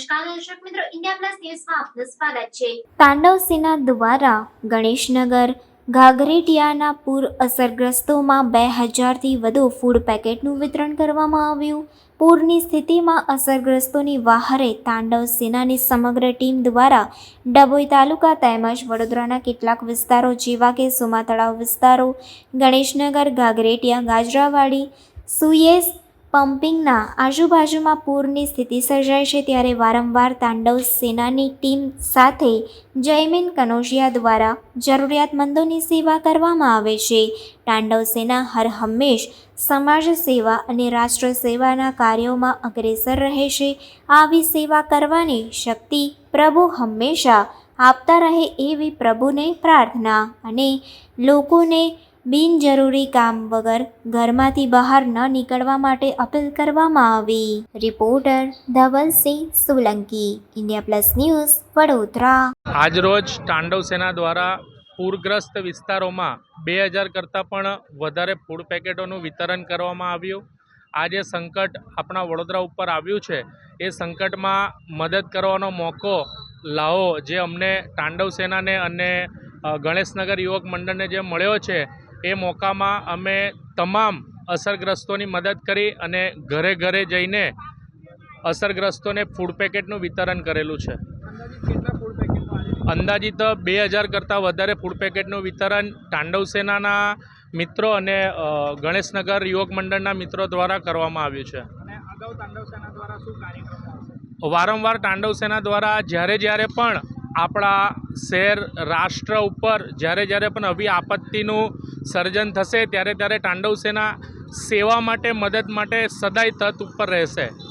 નમસ્કાર તાંડવ સેના દ્વારા ગણેશનગર, ઘાઘરેટિયાના પૂર અસરગ્રસ્તોમાં બે હજારથી વધુ ફૂડ પેકેટનું વિતરણ કરવામાં આવ્યું. પૂરની સ્થિતિમાં અસરગ્રસ્તોની વહારે તાંડવ સેનાની સમગ્ર ટીમ દ્વારા ડભોઈ તાલુકા તેમજ વડોદરાના કેટલાક વિસ્તારો જેવા કે સુમા તળાવ વિસ્તારો, ગણેશનગર, ઘાઘરેટિયા, ગાજરાવાડી સુયેસ પમ્પિંગના આજુબાજુમાં પૂરની સ્થિતિ સર્જાય છે ત્યારે વારંવાર તાંડવ સેનાની ટીમ સાથે જયમીન કનોજિયા દ્વારા જરૂરિયાતમંદોની સેવા કરવામાં આવે છે. તાંડવ સેના હર હંમેશ સમાજ સેવા અને રાષ્ટ્ર સેવાના કાર્યોમાં અગ્રેસર રહે છે. આવી સેવા કરવાની શક્તિ પ્રભુ હંમેશા આપતા રહે એવી પ્રભુને પ્રાર્થના અને લોકોને બિનજરૂરી કામ વગર ઘરમાંથી બહાર ન નીકળવા માટે અપીલ કરવામાં આવી. Reporter Dhavalsinh Solanki, India plus news, Vadodara. આજરોજ તાંડવ સેના દ્વારા પૂરગ્રસ્ત વિસ્તારોમાં બે હજાર કરતાં પણ વધારે ફૂડ પેકેટોનું વિતરણ કરવામાં આવ્યું. આ જે સંકટ આપણા વડોદરા ઉપર આવ્યું છે. એ સંકટમાં મદદ કરવાનો મોકો લાવો જે અમને તાંડવ સેનાને અને ગણેશનગર યુવક મંડળને જે મળ્યો છે એ મોકામાં અમે તમામ અસરગ્રસ્તોની મદદ કરી અને ઘરે ઘરે જઈને અસરગ્રસ્તોને ફૂડ પેકેટનું વિતરણ કરેલું છે. અંદાજિત બે હજાર કરતાં વધારે ફૂડ પેકેટનું વિતરણ તાંડવ સેનાના મિત્રો અને ગણેશનગર યુવક મંડળના મિત્રો દ્વારા કરવામાં આવ્યું છે. વારંવાર તાંડવ સેના દ્વારા જ્યારે જ્યારે પણ આપણા શહેર, રાષ્ટ્ર ઉપર જ્યારે જ્યારે પણ આવી આપત્તિનું સર્જન થશે, ત્યારે ત્યારે તાંડવ સેના સેવા માટે, મદદ માટે સદાય તત ઉપર રહેશે.